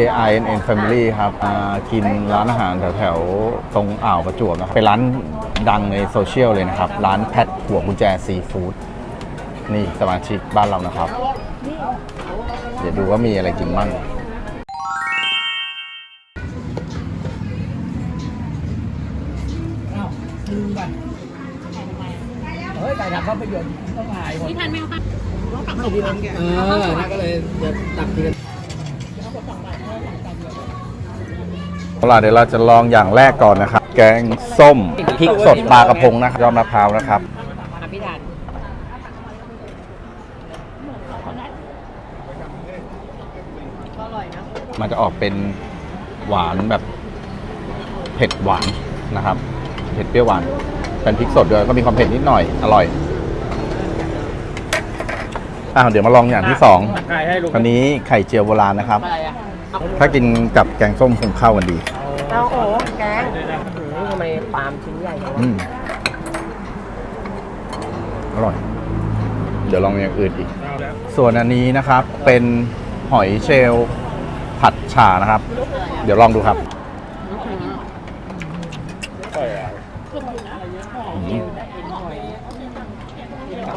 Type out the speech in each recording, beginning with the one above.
AINN Family ครับอ่ากินร้านอาหารแถวๆตรงอ่าวประจวบนะครับเป็นร้านดังในโซเชียลเลยนะครับ ร้านแพทหัวกุญแจซีฟู้ดนี่สมาชิกบ้านเรานะครับ เดี๋ยวดูว่ามีอะไรกินบ้างอ้าวลืมไปเฮ้ยแต่ทำภาพยนตร์ต้องถ่ายหมดนี่ทานแมวค่ะเออนะก็เลยจะตักทีละ เอาล่ะเดี๋ยวเราจะลองอย่างแรกก่อนนะครับ แกงส้มพริกสดปลากระพงนะครับยอดมะพร้าวนะครับอภิธานมันจะออกเป็นหวานแบบเผ็ดหวานนะครับ เผ็ดเปรี้ยวหวาน เป็นพริกสดด้วยก็มีความเผ็ดนิดหน่อยอร่อยอะเดี๋ยวมาลองอย่างที่สองถ่ายให้ลุงอันนี้ไข่เจียวโบราณนะครับ อะไรอะ ถ้ากินกับแกงส้มคงเข้ากันดีเอาโอ้แกงหือทำไมปาล์มชิ้นใหญ่จังวะอืมอร่อย เดี๋ยวลองอย่างอื่นอีก ส่วนอันนี้นะครับเป็นหอยเชลล์ผัดฉ่านะครับ เดี๋ยวลองดูครับ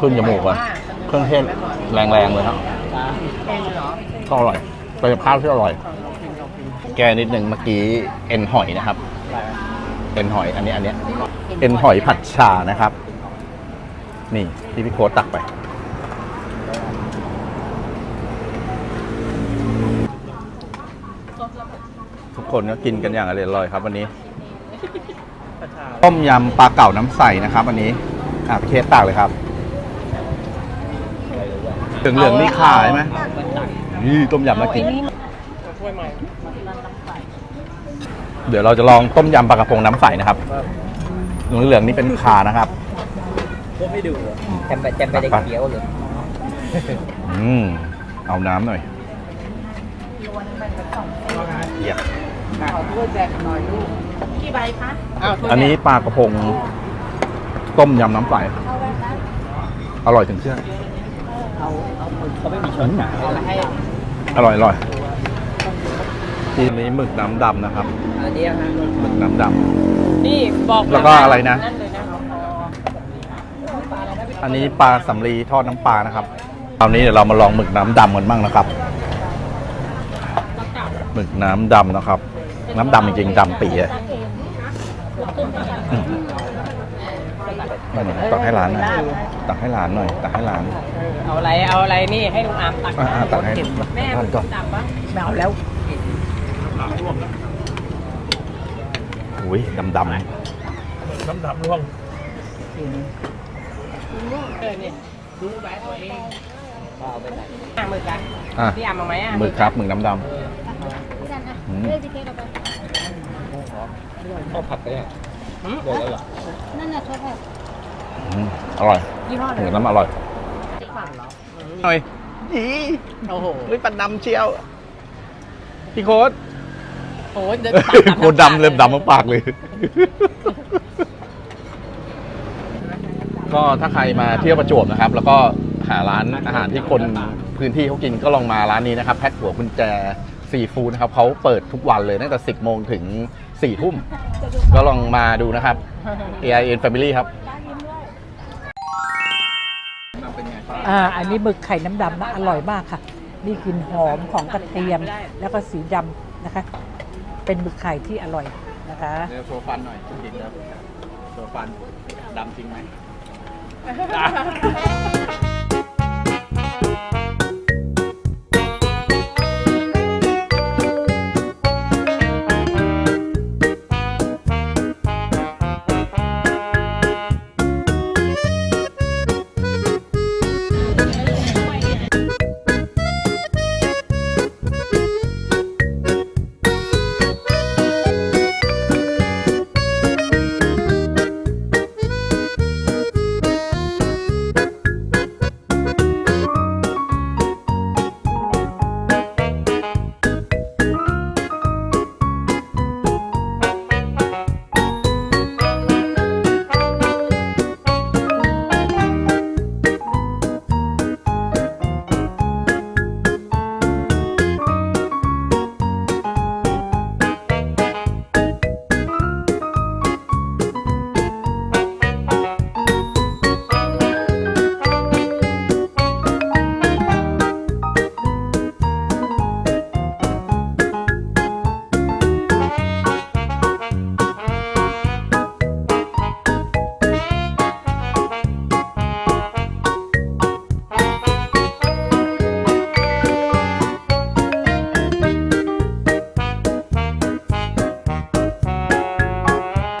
ขึ้นจมูกอะเครื่องเทศแรงๆเลยครับก็อร่อย กับข้าวที่อร่อย แกนิดหนึ่งเมื่อกี้เอ็นหอยนะครับ เอ็นหอยอันนี้อันเนี้ยเอ็นหอยผัดชานะครับ นี่ที่พี่โค้ดตักไป ทุกคนก็กินกันอย่างอร่อยครับ วันนี้ ต้มยำปลาเก่าน้ำใสนะครับวันนี้อะพี่เคสตักเลยครับเหลืองๆนี่ขาใช่ไหม นี่ต้มยำมากิน ช่วยใหม่เดี๋ยวเราจะลองต้มยำปลากระพงน้ำใสนะครับเหลืองๆนี่เป็นขานะครับพวกไม่ดูอะแจมไปแจมไปได้เขียวเลยอืมเอาน้ำหน่อยเยี่ยมขอถ้วยแบกหน่อยลูกกี่ใบคะอ้าวถ้วยอันนี้ปลากระพง ต้มยำน้ำใสอร่อยถึงเครื่องเอาเอาหมึกเขาไม่มีช้อนกลางเอามาให้ อร่อยอร่อยทีนี้หมึกน้ำดำนะครับอันนี้ฮะหมึกน้ำดนี่บอกแล้วก็อะไรนะ นั่นเลยนะำอันนี้ปลาสำลีทอดน้ำปลานะครับคราวนี้เดี๋ยวเรามาลองหมึกน้ำดำกันบ้างนะครับหมึกน้ำดำนะครับ น้ำดำจริงๆดำปีอะอืม ตักให้หลานหน่อยตักให้หลานหน่อย ตักให้หลาน เออเอาอะไร เอาอะไรนี่ให้ลุงอามตักอ่าๆตักให้แม่ท่านก่อน ตักบ้างไม่เอาแล้วอุ้ยดำดำน้ำดำร่วงเออเนี่ยดูแบตัวเองเอาไปไหนอะมือกันอะพี่อามเอาไหมอะหมึกครับหมึกน้ำดพี่ดันนะอืม เลือกจีเคเอาไปข้าวผัดเนี่ยหืมเดี๋ยวแล้วเหรอนั่นน่ะชอบแบบำ อืมอร่อยยี่ห้อหไหนมึกน้ำอร่อยฝั่งเหรอหน่อยอีโอ้โหเฮ้ยปันดำเชียว พี่โค้ดโอ้ยเดินโค้ดดำเริ่มดำมาปากเลย ก็ถ้าใครมาเที่ยวประจวบนะครับ แล้วก็หาร้านอาหารที่คนพื้นที่เขากินก็ลองมาร้านนี้นะครับแพทหัวกุญแจซีฟู้ดนะครับเขาเปิดทุกวันเลยตั้งแต่ 10 โมงถึง 4 ทุ่ม ก็ลองมาดูนะครับ AIN Family ครับ อ่าอันนี้หมึกไข่น้ำดำนะอร่อยมากค่ะ นี่กลิ่นหอมของกระเทียมแล้วก็สีดำนะคะ เป็นหมึกไข่ที่อร่อยนะคะเดี๋ยวโชว์ฟันหน่อยจริงครับโชว์ฟันดำจริงไหม